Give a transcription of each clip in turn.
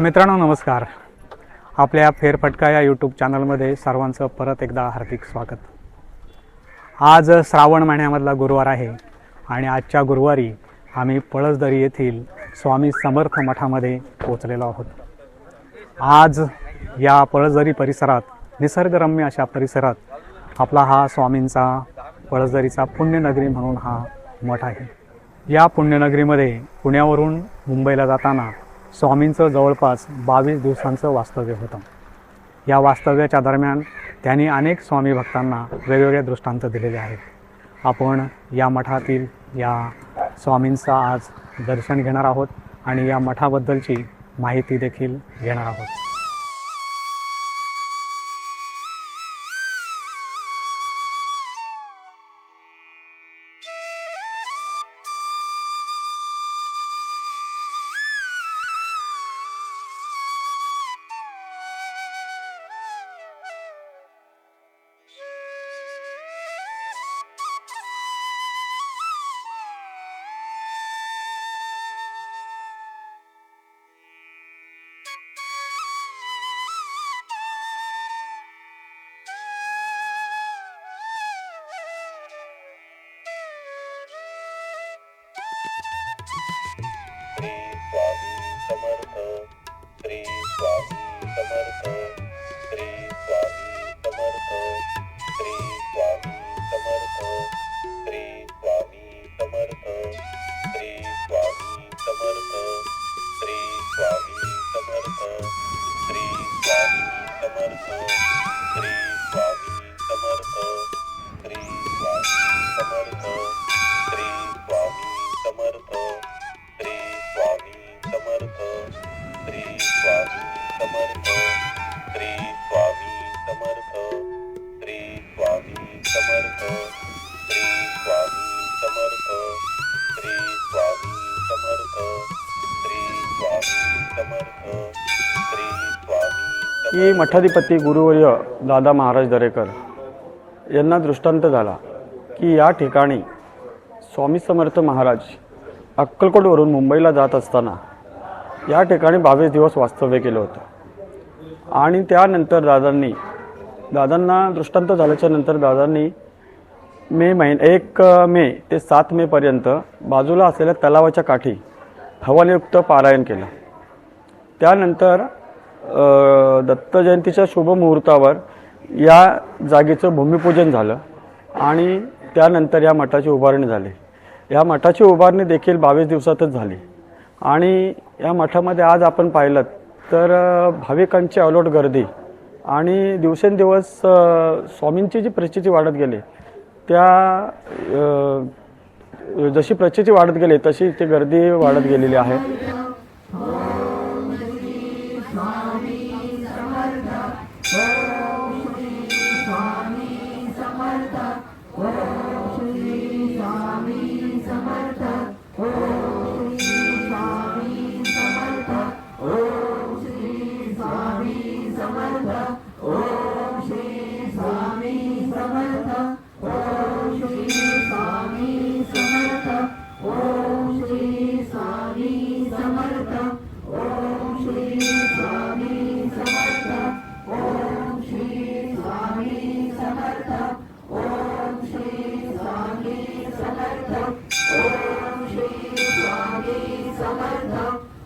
मित्रांनो नमस्कार. आपल्या फेरफटका या यूट्यूब चॅनलमध्ये सर्वांचं परत एकदा हार्दिक स्वागत. आज श्रावण महिन्यामधला गुरुवार आहे आणि आजच्या गुरुवारी आम्ही पळसदरी येथील स्वामी समर्थ मठामध्ये पोचलेलो आहोत. आज या पळसदरी परिसरात निसर्गरम्य अशा परिसरात आपला हा स्वामींचा पळसदरीचा पुण्यनगरी म्हणून हा मठ आहे. या पुण्यनगरीमध्ये पुण्यावरून मुंबईला जाताना स्वामींचं जवळपास बावीस दिवसांचं वास्तव्य होतं. या वास्तव्याच्या दरम्यान त्यांनी अनेक स्वामी भक्तांना वेगवेगळे दृष्टांत दिलेले आहेत. आपण या मठातील या स्वामींचा आज दर्शन घेणार आहोत आणि या मठाबद्दलची माहिती देखील घेणार आहोत. समर्थ श्री स्वामी समर्थ श्री स्वामी समर्थ श्री स्वामी समर्थ श्री स्वामी समर्थ श्री स्वामी समर्थ श्री स्वामी की मठाधिपती गुरुवर्य दादा महाराज दरेकर यांना दृष्टांत झाला की या ठिकाणी स्वामी समर्थ महाराज अक्कलकोटवरून मुंबईला जात असताना या ठिकाणी बावीस दिवस वास्तव्य केलं होतं. आणि त्यानंतर दादांनी दादांना दृष्टांत झाल्याच्यानंतर दादांनी मे महिन एक मे ते सात मेपर्यंत बाजूला असलेल्या तलावाच्या काठी हवानयुक्त पारायण केलं. त्यानंतर दत्त जयंतीच्या शुभ मुहूर्तावर या जागेचं भूमिपूजन झालं आणि त्यानंतर या मठाची उभारणी झाली. या मठाची उभारणी देखील बावीस दिवसातच झाली आणि या मठामध्ये आज आपण पाहिलं तर भाविकांची अलोट गर्दी आणि दिवसेंदिवस स्वामींची जी प्रचिती वाढत गेली त्या जशी प्रचिती वाढत गेली तशी ती गर्दी वाढत गेलेली आहे.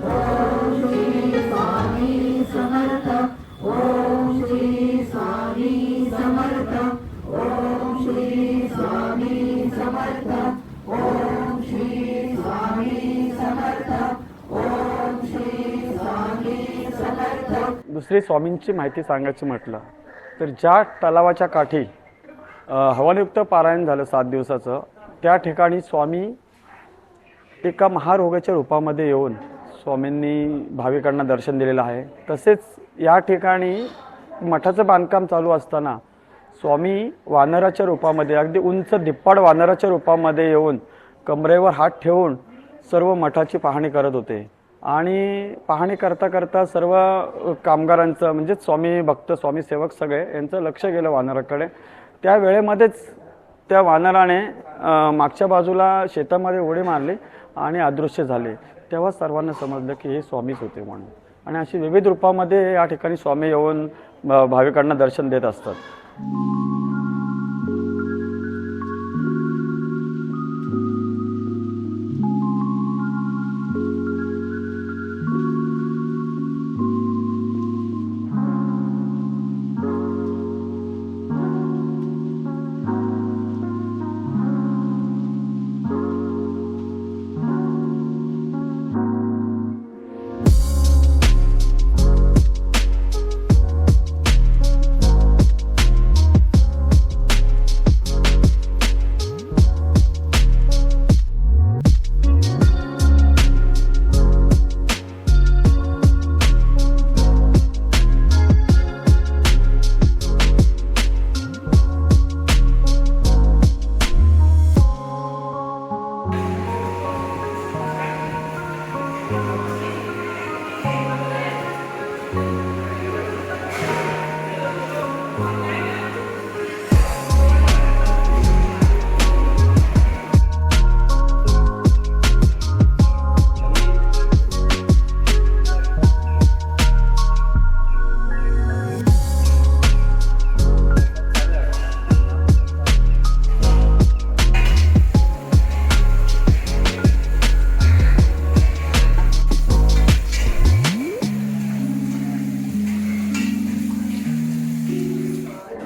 Oh, दुसरे स्वामींची माहिती सांगायची म्हटलं तर ज्या तलावाच्या काठी हवानयुक्त हवनयुक्त पारायण झालं सात दिवसाचं त्या ठिकाणी स्वामी एका महारोगाच्या रूपामध्ये येऊन स्वामींनी भाविकांना दर्शन दिलेलं आहे. तसेच या ठिकाणी मठाचं बांधकाम चालू असताना स्वामी वानराच्या रूपामध्ये अगदी उंच धिप्पाड वानराच्या रूपामध्ये येऊन कमरेवर हात ठेवून सर्व मठाची पाहणी करत होते. आणि पाहणी करता करता सर्व कामगारांचं म्हणजे स्वामी भक्त स्वामी सेवक सगळे यांचं लक्ष गेलं वानराकडे. त्या वेळेमध्येच त्या वानराने मागच्या बाजूला शेतामध्ये उडी मारली आणि अदृश्य झाले. तेव्हा सर्वांना समजलं की हे स्वामीच होते म्हणून. आणि अशी विविध रूपामध्ये या ठिकाणी स्वामी येऊन भाविकांना दर्शन देत असतात.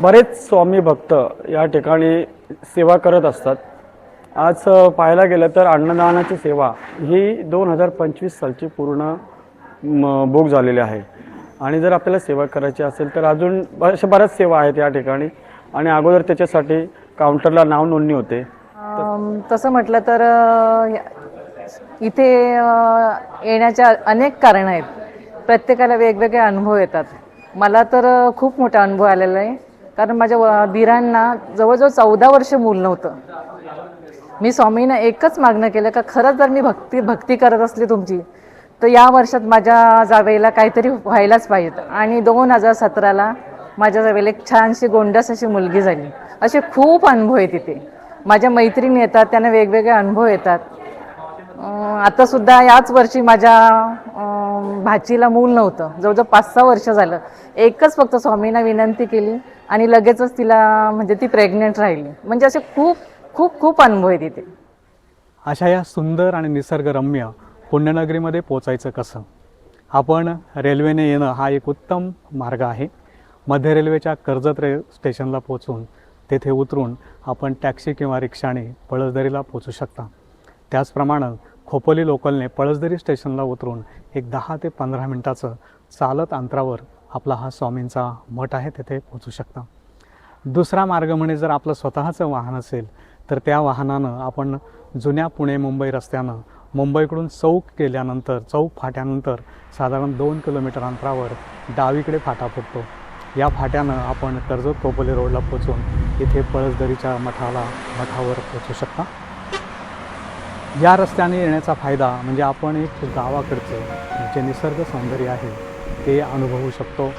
बरेच स्वामी भक्त या ठिकाणी सेवा करत असतात. आज पाहायला गेलं तर अन्नदानाची सेवा ही दोन हजार पंचवीस सालची पूर्ण म, बुक झालेली आहे. आणि जर आपल्याला सेवा करायची असेल तर अजून अशा बऱ्याच सेवा आहेत या ठिकाणी. आणि अगोदर त्याच्यासाठी काउंटरला नाव नोंदणी होते. तसं म्हटलं तर या- इथे येण्याच्या अनेक कारणं आहेत. प्रत्येकाला वेगवेगळे अनुभव येतात. मला तर खूप मोठा अनुभव आलेला आहे. कारण माझ्या व- जवळजवळ चौदा वर्ष मूल नव्हतं. मी स्वामींना एकच मागणं केलं का खरंच जर मी भक्ती भक्ती करत असली तुमची तर या वर्षात माझ्या जावेला काहीतरी व्हायलाच पाहिजे. आणि दोन हजार सतराला माझ्या जावेला एक छानशी गोंडस अशी मुलगी झाली. असे खूप अनुभव आहे तिथे. माझ्या मैत्रिणी येतात त्यांना वेगवेगळे अनुभव येतात. आता सुद्धा याच वर्षी माझ्या भाचीला मूल नव्हतं. जवळजवळ पाच सहा वर्ष झालं. एकच फक्त स्वामींना विनंती केली आणि लगेचच तिला म्हणजे ती प्रेग्नेंट राहिली. म्हणजे असे खूप खूप खूप अनुभव आहे तिथे अशा या सुंदर आणि निसर्गरम्य पुण्यनगरीमध्ये पोचायचं कसं? आपण रेल्वेने येणं हा एक उत्तम मार्ग आहे. मध्य रेल्वेच्या कर्जत रे स्टेशनला पोचून तेथे उतरून आपण टॅक्सी किंवा रिक्षाने पळसदरीला पोचू शकता. त्याचप्रमाणे खोपोली लोकलने पळसदरी स्टेशनला उतरून एक दहा ते पंधरा मिनटाचं चालत अंतरावर आपला हा स्वामींचा मठ आहे तेथे पोचू शकता. दुसरा मार्ग म्हणजे जर आपलं स्वतःचं वाहन असेल तर त्या वाहनानं आपण जुन्या पुणे मुंबई रस्त्यानं मुंबईकडून चौक केल्यानंतर चौक फाट्यानंतर साधारण दोन किलोमीटर अंतरावर डावीकडे फाटा फुटतो. या फाट्यानं आपण कर्जत कोपोली रोडला पोचून इथे पळसदरीच्या मठाला मठावर पोचू शकता. या रस्त्याने येण्याचा फायदा म्हणजे आपण एक गावाकडचं जे निसर्ग सौंदर्य आहे ते अनुभवू शकतो.